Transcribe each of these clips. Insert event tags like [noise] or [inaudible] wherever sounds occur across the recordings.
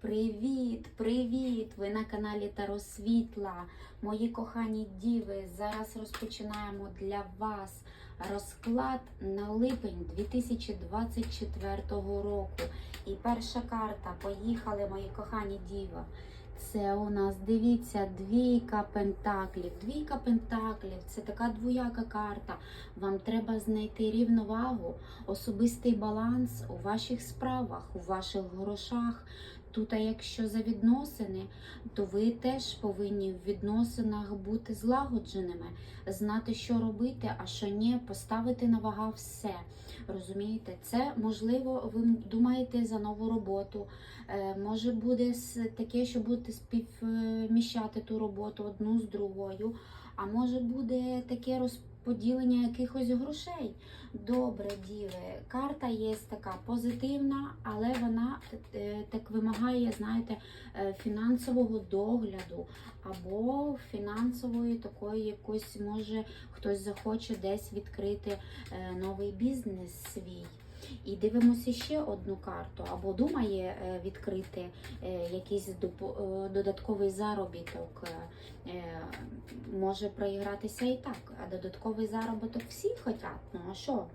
Привіт, привіт! Ви на каналі Таро Світла. Мої кохані діви. Зараз розпочинаємо для вас розклад на липень 2024 року. І перша карта. Поїхали, мої кохані діва. Це у нас, дивіться, двійка пентаклів. Двійка пентаклів це така двояка карта. Вам треба знайти рівновагу, особистий баланс у ваших справах, у ваших грошах. Тут, а якщо за відносини, то ви теж повинні в відносинах бути злагодженими, знати, що робити, а що ні, поставити на вага все. Розумієте, це можливо, ви думаєте за нову роботу. Е, Може буде таке, що будете співміщати ту роботу одну з другою, а може буде таке розподілення якихось грошей. Добре, діви. Карта є така позитивна, але вона е, так вимагає, знаєте, е, фінансового догляду або фінансової такої якось, може, хтось захоче десь відкрити е, новий бізнес свій. І дивимося ще одну карту, або думає е, відкрити е, якийсь е, додатковий заробіток. Може проігратися і так. А додатковий заробіток всі хочуть. Ну а що?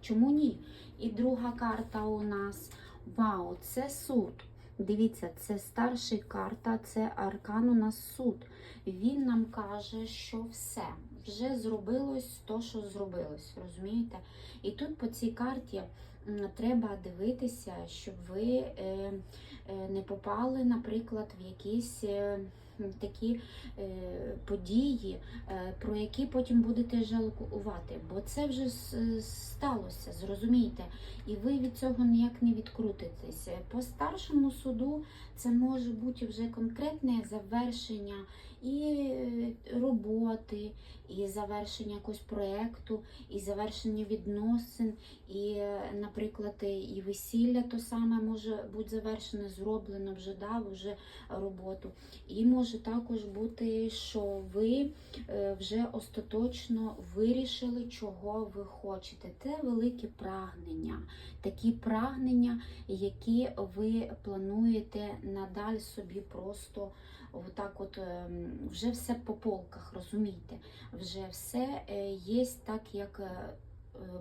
Чому ні? І друга карта у нас вау, це суд. Дивіться, це старша карта, це аркан у нас суд. Він нам каже, що все вже зробилось то, що зробилось. Розумієте? І тут по цій карті треба дивитися, щоб ви е, е, не попали, наприклад, в якісь. е, Такі події, про які потім будете жалкувати, бо це вже сталося, зрозумійте, і ви від цього ніяк не відкрутитесь. По старшому суду це може бути вже конкретне завершення і е, роботи, і завершення якогось проєкту, і завершення відносин, і, е, наприклад, і весілля то саме може бути завершене, зроблено вже дав вже роботу. І може також бути, що ви е, вже остаточно вирішили, чого ви хочете. Це велике прагнення, такі прагнення, які ви плануєте надаль собі просто отак от ем, вже все по полках, розумієте? Вже все е, є так, як е,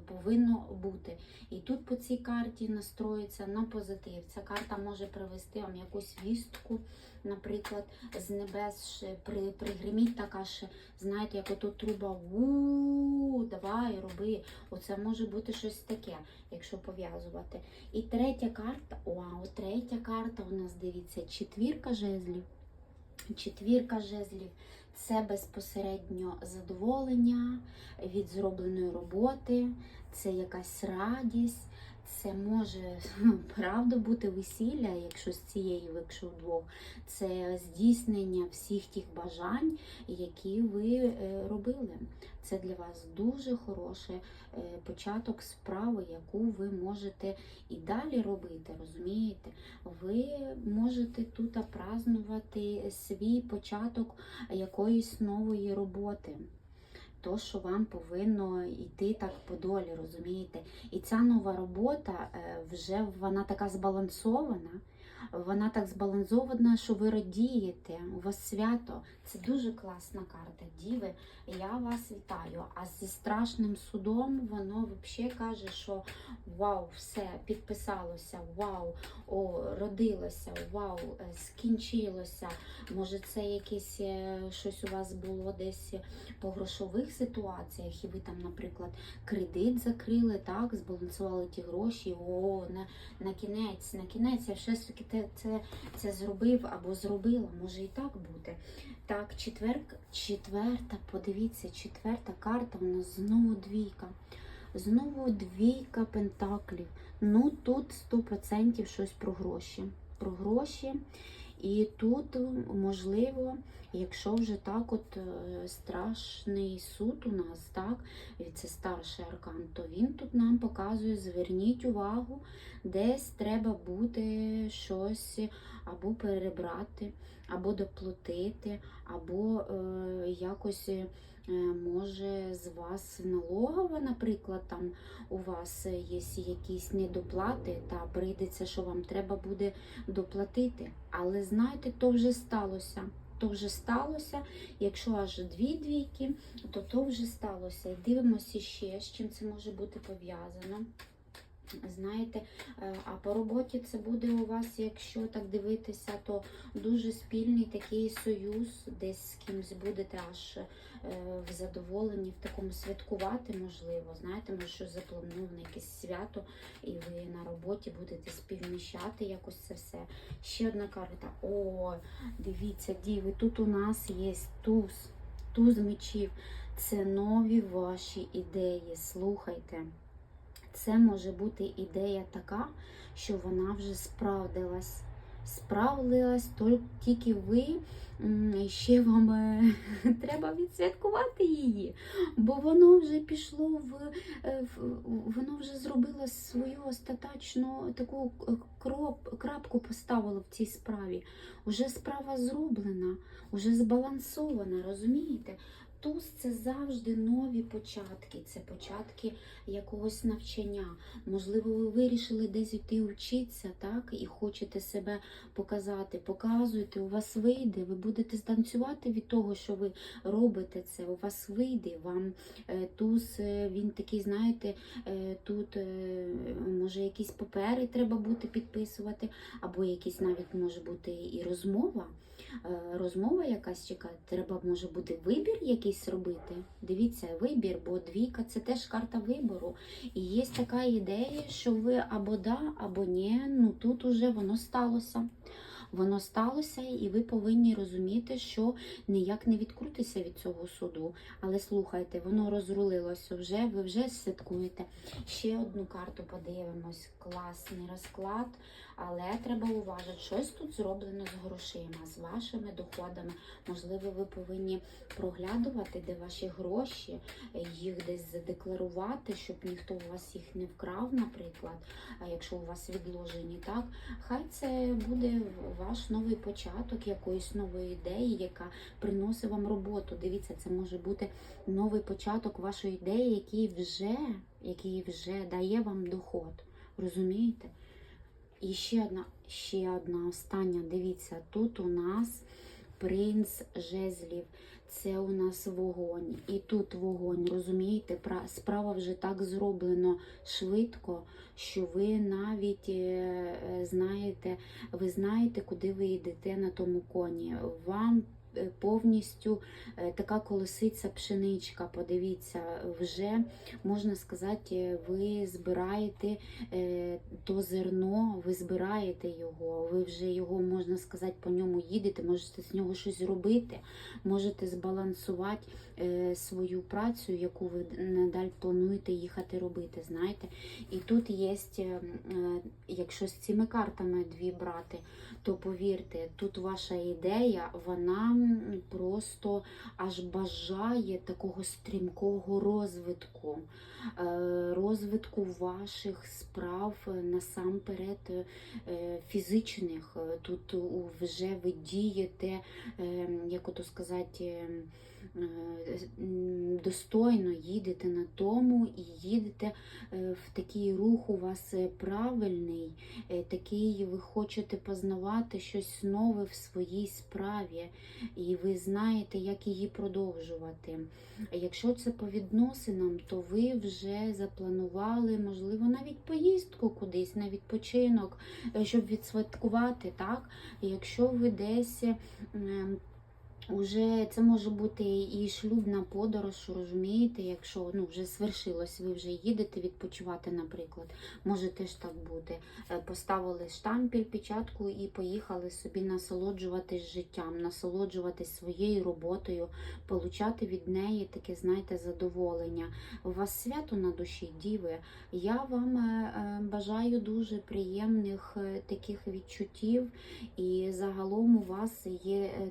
повинно бути. І тут по цій карті настроїться на позитив. Ця карта може привести вам якусь вістку, наприклад, з небес при, пригриміть така ще, знаєте, як ото труба у давай, роби. Оце може бути щось таке, якщо пов'язувати. І третя карта, вау, третя карта у нас дивіться, четвірка жезлів. Четвірка жезлів це безпосередньо задоволення від зробленої роботи, це якась радість, це може [laughs] правда бути весілля, якщо з цією, якщо вдвох, це здійснення всіх тих бажань, які ви е, робили. Це для вас дуже хороший е, початок справи, яку ви можете і далі робити, розумієте? Ви можете тут празнувати свій початок якоїсь нової роботи. То, що вам повинно йти так по долі, розумієте? І ця нова робота е, вже вона така збалансована. Вона так збалансована, що ви радієте, у вас свято. Це дуже класна карта. Діви, я вас вітаю. А зі страшним судом воно взагалі каже, що вау, все підписалося, вау, о, родилося, вау, е, скінчилося. Може, це якесь е, щось у вас було десь по грошових ситуаціях, і ви там, наприклад, кредит закрили, так, збалансували ті гроші. О, на, на кінець, на кінець я все ж таки це, це зробив або зробила. Може і так бути. Так, четвер, четверта, подивіться, четверта карта у нас знову двійка. Знову двійка пентаклів. Ну тут 100% щось про гроші. Про гроші. І тут, можливо, якщо вже так от е, страшний суд у нас, так, це старший аркан, то він тут нам показує, зверніть увагу, десь треба буде щось або перебрати, або доплатити, або е, якось Може, з вас налогова, наприклад, там у вас е, є якісь недоплати, та прийдеться, що вам треба буде доплатити. Але знаєте, то вже сталося. То вже сталося. Якщо аж дві двійки, то то вже сталося. І дивимося ще, з чим це може бути пов'язано. Знаєте, е, а по роботі це буде у вас, якщо так дивитися, то дуже спільний такий союз, десь з кимось будете аж е, в задоволенні, в такому святкувати, можливо. Знаєте, може, щось заплановане, якесь свято, і ви на роботі будете співміщати якось це все. Ще одна карта. О, дивіться, діви, тут у нас є туз, туз мечів. Це нові ваші ідеї. Слухайте. Це може бути ідея така, що вона вже справдилась. Тол- тільки ви ще вам е, [laughs] треба відсвяткувати її, бо воно вже пішло в, е, воно вже зробило свою остаточну таку кроп, крапку поставило в цій справі. Уже справа зроблена, уже збалансована, розумієте? Туз це завжди нові початки, це початки якогось навчання. Можливо, ви вирішили десь йти вчитися, так, і хочете себе показати. Показуйте, у вас вийде, ви будете станцювати від того, що ви робите це. У вас вийде. Вам е, туз, е, він такий, знаєте, е, тут може якісь папери треба бути підписувати, або якісь навіть може бути і розмова. Е, Розмова якась чекає, треба може бути вибір якийсь робити. Дивіться, вибір, бо двійка це теж карта вибору. І є така ідея, що ви або да, або ні. Ну тут уже воно сталося. Воно сталося, і ви повинні розуміти, що ніяк не відкрутися від цього суду. Але слухайте, воно розрулилося вже, ви вже святкуєте. Ще одну карту подивимось. Класний розклад. Але треба уважити, щось тут зроблено з грошима, з вашими доходами. Можливо, ви повинні проглядувати, де ваші гроші, їх десь задекларувати, щоб ніхто у вас їх не вкрав, наприклад. Якщо у вас відложені, так хай це буде ваш новий початок якоїсь нової ідеї, яка приносить вам роботу. Дивіться, це може бути новий початок вашої ідеї, який вже, який вже дає вам доход. Розумієте? І ще одна, ще одна остання. Дивіться, тут у нас принц жезлів. Це у нас вогонь. І тут вогонь, розумієте, справа вже так зроблено швидко, що ви навіть е, знаєте, ви знаєте, куди ви йдете на тому коні. Вам повністю е, така колоситься пшеничка. Подивіться, вже можна сказати, ви збираєте е, то зерно, ви збираєте його, ви вже його, можна сказати, по ньому їдете, можете з нього щось робити, можете збалансувати е, свою працю, яку ви надалі плануєте їхати робити. Знаєте, і тут є, е, якщо з цими картами дві брати, то повірте, тут ваша ідея, вона просто аж бажає такого стрімкого розвитку, е, розвитку ваших справ насамперед е, фізичних. Е, Тут вже ви дієте, як ото сказати, достойно їдете на тому і їдете е, в такий рух у вас е, правильний, е, такий ви хочете познавати щось нове в своїй справі, і ви знаєте, як її продовжувати. Якщо це по відносинам, то ви вже запланували, можливо, навіть поїздку кудись на відпочинок, е, щоб відсвяткувати, так? Якщо ви десь. Уже це може бути і шлюбна подорож, розумієте, якщо ну, вже свершилось, ви вже їдете відпочивати, наприклад, може теж так бути. Е, Поставили штампіль, печатку і поїхали собі насолоджуватись життям, насолоджуватись своєю роботою, получати від неї таке, знаєте, задоволення. У вас свято на душі, діви. Я вам е, е, бажаю дуже приємних таких відчуттів, і загалом у вас є е,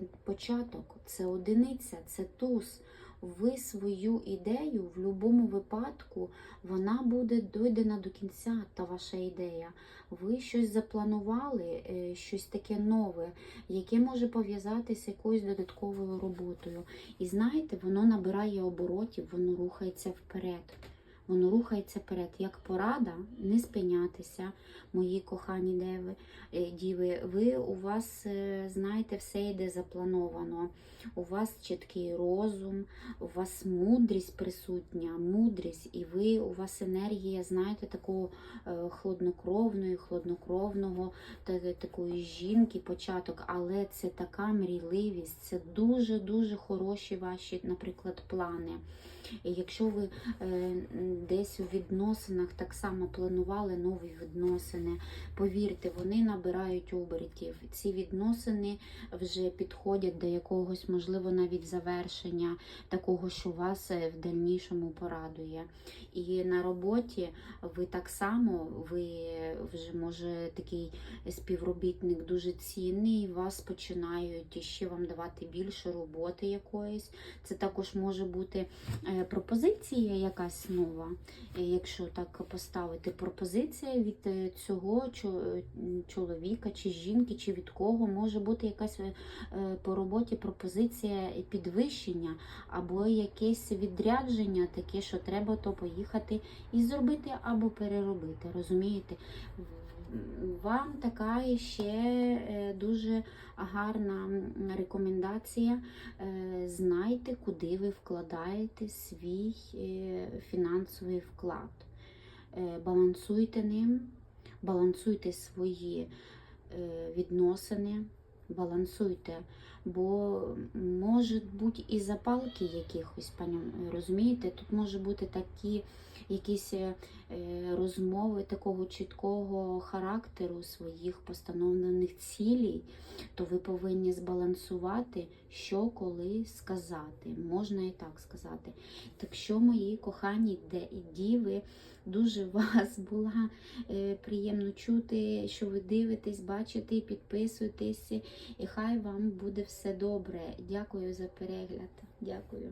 початок, це одиниця, це туз. ви свою ідею в будь-якому випадку вона буде дойдена до кінця, та ваша ідея. Ви щось запланували, е, щось таке нове, яке може пов'язатися якоюсь додатковою роботою. І знаєте, воно набирає оборотів, воно рухається вперед. Воно рухається вперед. Як порада, не спинятися, мої кохані деви, е, діви. Ви у вас, е, знаєте, все йде заплановано. У вас чіткий розум, у вас мудрість присутня, мудрість, і ви, у вас енергія, знаєте, такого е, хладнокровної, хладнокровного, та- та- такої жінки, початок, але це така мрійливість, це дуже-дуже хороші ваші, наприклад, плани. Якщо ви десь у відносинах так само планували нові відносини, повірте, вони набирають обертів. Ці відносини вже підходять до якогось, можливо, навіть завершення, такого, що вас е, в дальнішому порадує. І на роботі ви так само, ви вже може такий співробітник дуже цінний, вас починають ще вам давати більше роботи якоїсь. Це також може бути е, пропозиція якась нова, е, якщо так поставити, пропозиція від е, цього е, чоловіка чи жінки, чи від кого може бути якась по роботі пропозиція підвищення або якесь відрядження, таке, що треба то поїхати і зробити або переробити. Розумієте? Вам така ще е, дуже гарна рекомендація. Е, Знайте, куди ви вкладаєте свій е, фінансовий вклад. Балансуйте ним, балансуйте свої відносини, балансуйте, бо можуть бути і запалки якихось, розумієте? Тут може бути такі якісь е, е, розмови такого чіткого характеру своїх постановлених цілей, то ви повинні збалансувати, що коли сказати. Можна і так сказати. Так що, мої кохані діви, дуже [laughs] вас була е, приємно чути, що ви дивитесь, бачите, підписуєтесь, і хай вам буде все добре. Дякую за перегляд. Дякую.